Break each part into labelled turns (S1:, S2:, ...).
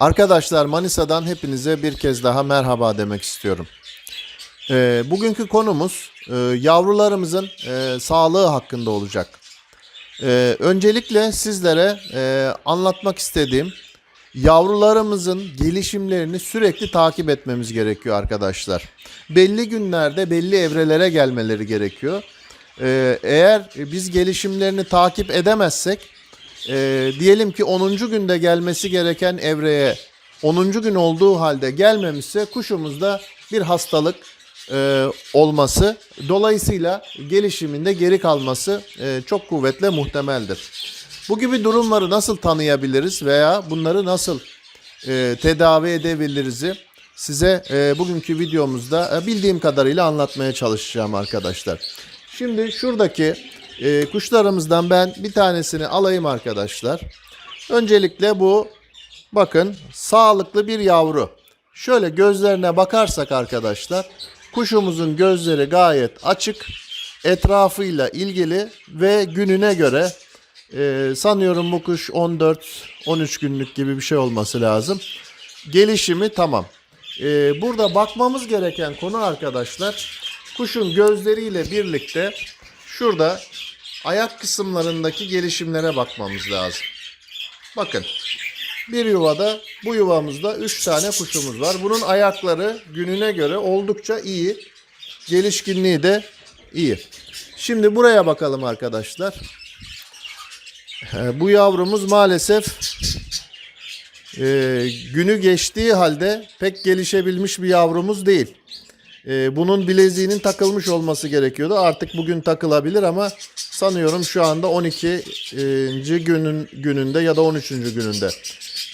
S1: Arkadaşlar Manisa'dan hepinize bir kez daha merhaba demek istiyorum. Ee, bugünkü konumuz e, yavrularımızın e, sağlığı hakkında olacak. Ee, öncelikle sizlere e, anlatmak istediğim yavrularımızın gelişimlerini sürekli takip etmemiz gerekiyor arkadaşlar. Belli günlerde belli evrelere gelmeleri gerekiyor. Ee, eğer biz gelişimlerini takip edemezsek e, diyelim ki 10. günde gelmesi gereken evreye 10. gün olduğu halde gelmemişse kuşumuzda bir hastalık e, olması dolayısıyla gelişiminde geri kalması e, çok kuvvetle muhtemeldir. Bu gibi durumları nasıl tanıyabiliriz veya bunları nasıl e, tedavi edebiliriz size e, bugünkü videomuzda e, bildiğim kadarıyla anlatmaya çalışacağım arkadaşlar. Şimdi şuradaki e, kuşlarımızdan ben bir tanesini alayım arkadaşlar. Öncelikle bu bakın sağlıklı bir yavru. Şöyle gözlerine bakarsak arkadaşlar kuşumuzun gözleri gayet açık. Etrafıyla ilgili ve gününe göre e, sanıyorum bu kuş 14-13 günlük gibi bir şey olması lazım. Gelişimi tamam. E, burada bakmamız gereken konu arkadaşlar kuşun gözleriyle birlikte şurada ayak kısımlarındaki gelişimlere bakmamız lazım. Bakın bir yuvada bu yuvamızda 3 tane kuşumuz var. Bunun ayakları gününe göre oldukça iyi. Gelişkinliği de iyi. Şimdi buraya bakalım arkadaşlar. Ee, Bu yavrumuz maalesef e, günü geçtiği halde pek gelişebilmiş bir yavrumuz değil. E, bunun bileziğinin takılmış olması gerekiyordu. Artık bugün takılabilir ama sanıyorum şu anda 12. günün gününde ya da 13. gününde.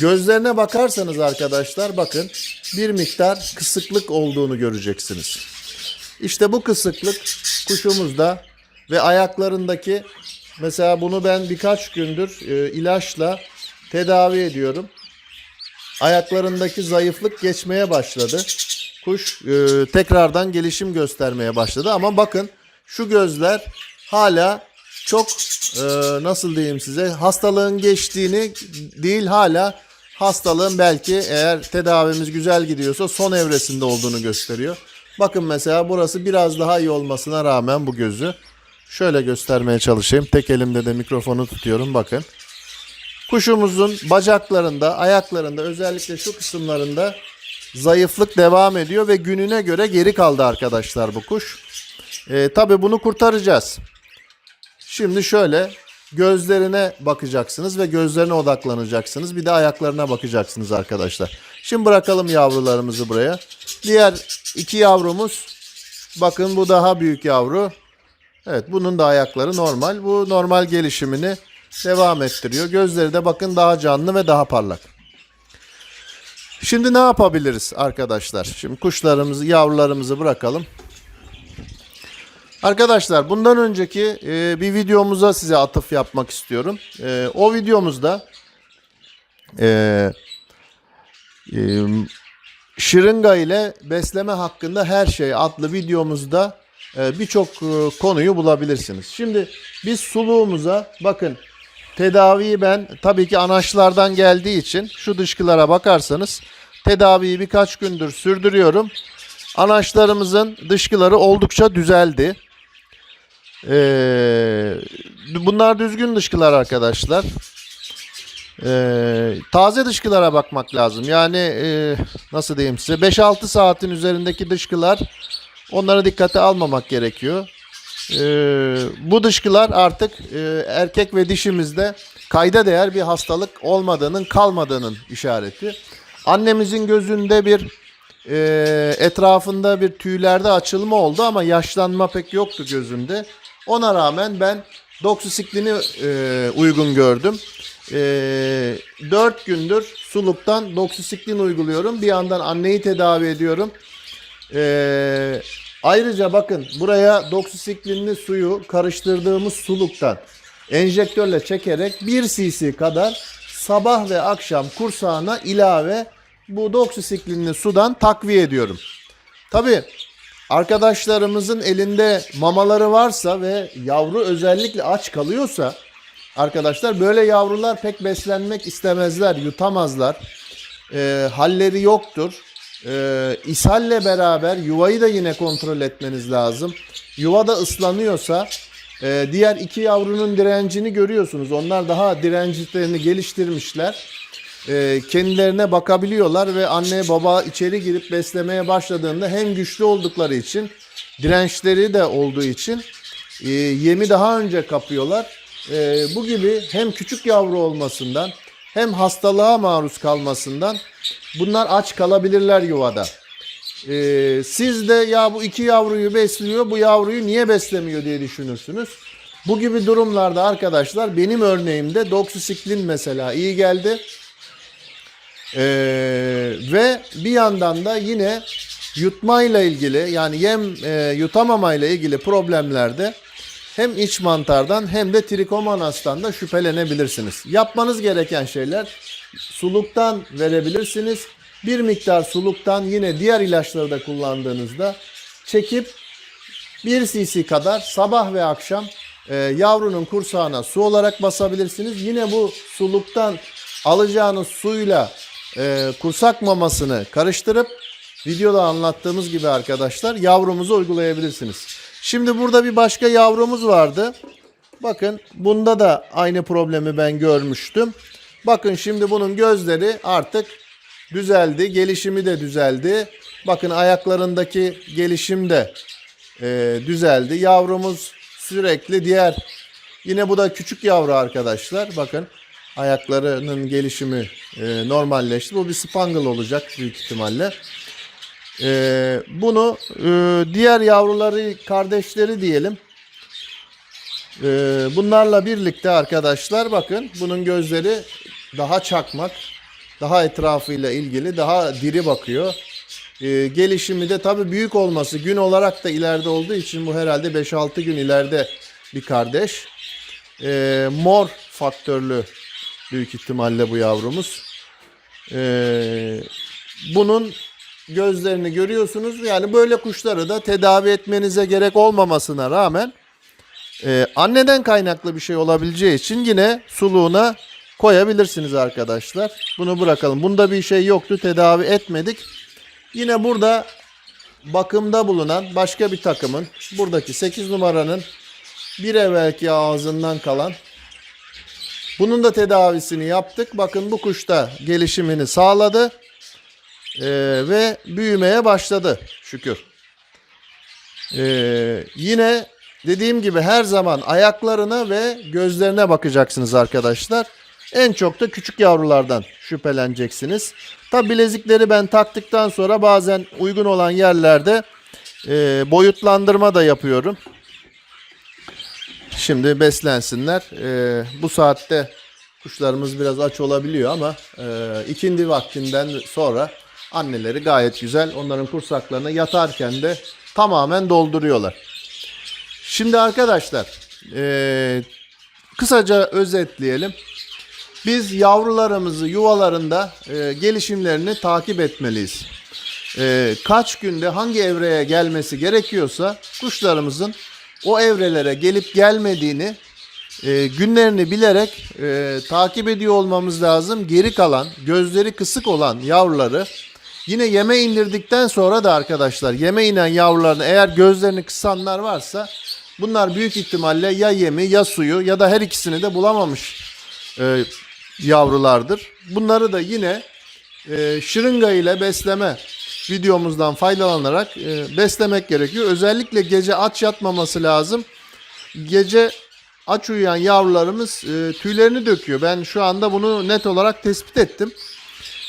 S1: Gözlerine bakarsanız arkadaşlar bakın bir miktar kısıklık olduğunu göreceksiniz. İşte bu kısıklık kuşumuzda ve ayaklarındaki mesela bunu ben birkaç gündür e, ilaçla tedavi ediyorum. Ayaklarındaki zayıflık geçmeye başladı. Kuş e, tekrardan gelişim göstermeye başladı ama bakın şu gözler hala çok e, nasıl diyeyim size hastalığın geçtiğini değil hala hastalığın belki eğer tedavimiz güzel gidiyorsa son evresinde olduğunu gösteriyor. Bakın mesela burası biraz daha iyi olmasına rağmen bu gözü şöyle göstermeye çalışayım. Tek elimde de mikrofonu tutuyorum bakın. Kuşumuzun bacaklarında, ayaklarında özellikle şu kısımlarında zayıflık devam ediyor ve gününe göre geri kaldı arkadaşlar bu kuş. Ee, Tabi bunu kurtaracağız. Şimdi şöyle gözlerine bakacaksınız ve gözlerine odaklanacaksınız. Bir de ayaklarına bakacaksınız arkadaşlar. Şimdi bırakalım yavrularımızı buraya. Diğer iki yavrumuz bakın bu daha büyük yavru. Evet bunun da ayakları normal. Bu normal gelişimini devam ettiriyor. Gözleri de bakın daha canlı ve daha parlak. Şimdi ne yapabiliriz arkadaşlar? Şimdi kuşlarımızı, yavrularımızı bırakalım. Arkadaşlar bundan önceki e, bir videomuza size atıf yapmak istiyorum. E, o videomuzda e, e, şırınga ile besleme hakkında her şey adlı videomuzda e, birçok e, konuyu bulabilirsiniz. Şimdi biz suluğumuza bakın tedaviyi ben tabii ki anaçlardan geldiği için şu dışkılara bakarsanız tedaviyi birkaç gündür sürdürüyorum. Anaçlarımızın dışkıları oldukça düzeldi. Ee, bunlar düzgün dışkılar arkadaşlar. Ee, taze dışkılara bakmak lazım. Yani e, nasıl diyeyim size 5-6 saatin üzerindeki dışkılar onlara dikkate almamak gerekiyor. Ee, bu dışkılar artık e, erkek ve dişimizde kayda değer bir hastalık olmadığının kalmadığının işareti. Annemizin gözünde bir e, etrafında bir tüylerde açılma oldu ama yaşlanma pek yoktu gözünde. Ona rağmen ben doksisiklini e, uygun gördüm. E, 4 gündür suluktan doksisiklin uyguluyorum. Bir yandan anneyi tedavi ediyorum. E, ayrıca bakın buraya doksisiklinli suyu karıştırdığımız suluktan enjektörle çekerek 1 cc kadar sabah ve akşam kursağına ilave bu doksisiklinli sudan takviye ediyorum. Tabi arkadaşlarımızın elinde mamaları varsa ve yavru özellikle aç kalıyorsa arkadaşlar böyle yavrular pek beslenmek istemezler, yutamazlar. e, halleri yoktur. E, ishalle beraber yuvayı da yine kontrol etmeniz lazım. Yuvada ıslanıyorsa e, diğer iki yavrunun direncini görüyorsunuz. Onlar daha dirençlerini geliştirmişler. E, kendilerine bakabiliyorlar ve anne baba içeri girip beslemeye başladığında hem güçlü oldukları için dirençleri de olduğu için e, yemi daha önce kapıyorlar. E, bu gibi hem küçük yavru olmasından hem hastalığa maruz kalmasından bunlar aç kalabilirler yuvada. E, siz de ya bu iki yavruyu besliyor bu yavruyu niye beslemiyor diye düşünürsünüz. Bu gibi durumlarda arkadaşlar benim örneğimde doksisiklin mesela iyi geldi. Ee, ve bir yandan da yine yutmayla ilgili yani yem e, yutamamayla ilgili problemlerde hem iç mantardan hem de trikomonastan da şüphelenebilirsiniz. Yapmanız gereken şeyler suluktan verebilirsiniz. Bir miktar suluktan yine diğer ilaçları da kullandığınızda çekip 1 cc kadar sabah ve akşam e, yavrunun kursağına su olarak basabilirsiniz. Yine bu suluktan alacağınız suyla e, kursak mamasını karıştırıp videoda anlattığımız gibi arkadaşlar yavrumuzu uygulayabilirsiniz. Şimdi burada bir başka yavrumuz vardı. Bakın bunda da aynı problemi ben görmüştüm. Bakın şimdi bunun gözleri artık düzeldi. Gelişimi de düzeldi. Bakın ayaklarındaki gelişim de e, düzeldi. Yavrumuz sürekli diğer yine bu da küçük yavru arkadaşlar. Bakın ayaklarının gelişimi e, normalleşti. Bu bir spangle olacak büyük ihtimalle. E, bunu e, diğer yavruları kardeşleri diyelim. E, bunlarla birlikte arkadaşlar bakın bunun gözleri daha çakmak, daha etrafıyla ilgili, daha diri bakıyor. E, gelişimi de tabii büyük olması gün olarak da ileride olduğu için bu herhalde 5-6 gün ileride bir kardeş. E, mor faktörlü büyük ihtimalle bu yavrumuz. E, bunun gözlerini görüyorsunuz. Yani böyle kuşları da tedavi etmenize gerek olmamasına rağmen e, anneden kaynaklı bir şey olabileceği için yine suluğuna koyabilirsiniz arkadaşlar. Bunu bırakalım. Bunda bir şey yoktu. Tedavi etmedik. Yine burada bakımda bulunan başka bir takımın buradaki 8 numaranın bir evvelki ağzından kalan bunun da tedavisini yaptık. Bakın bu kuş da gelişimini sağladı. Ee, ve büyümeye başladı şükür. Ee, yine dediğim gibi her zaman ayaklarına ve gözlerine bakacaksınız arkadaşlar. En çok da küçük yavrulardan şüpheleneceksiniz. Tabi bilezikleri ben taktıktan sonra bazen uygun olan yerlerde e, boyutlandırma da yapıyorum. Şimdi beslensinler. E, bu saatte kuşlarımız biraz aç olabiliyor ama e, ikindi vaktinden sonra anneleri gayet güzel onların kursaklarını yatarken de tamamen dolduruyorlar. Şimdi arkadaşlar e, kısaca özetleyelim. Biz yavrularımızı yuvalarında e, gelişimlerini takip etmeliyiz. E, kaç günde hangi evreye gelmesi gerekiyorsa kuşlarımızın o evrelere gelip gelmediğini e, günlerini bilerek e, takip ediyor olmamız lazım. Geri kalan gözleri kısık olan yavruları yine yeme indirdikten sonra da arkadaşlar yeme inen yavruların eğer gözlerini kısanlar varsa bunlar büyük ihtimalle ya yemi ya suyu ya da her ikisini de bulamamış e, yavrulardır. Bunları da yine e, şırınga ile besleme videomuzdan faydalanarak e, beslemek gerekiyor. Özellikle gece aç yatmaması lazım. Gece aç uyuyan yavrularımız e, tüylerini döküyor. Ben şu anda bunu net olarak tespit ettim.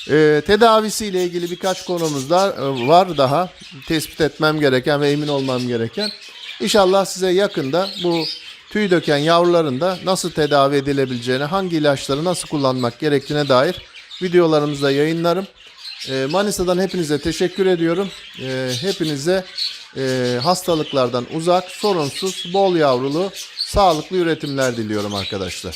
S1: E, tedavisiyle ilgili birkaç konumuz da e, var daha tespit etmem gereken ve emin olmam gereken. İnşallah size yakında bu tüy döken yavruların da nasıl tedavi edilebileceğine, hangi ilaçları nasıl kullanmak gerektiğine dair videolarımızda yayınlarım. E, Manisa'dan hepinize teşekkür ediyorum. E, hepinize e, hastalıklardan uzak, sorunsuz, bol yavrulu, sağlıklı üretimler diliyorum arkadaşlar.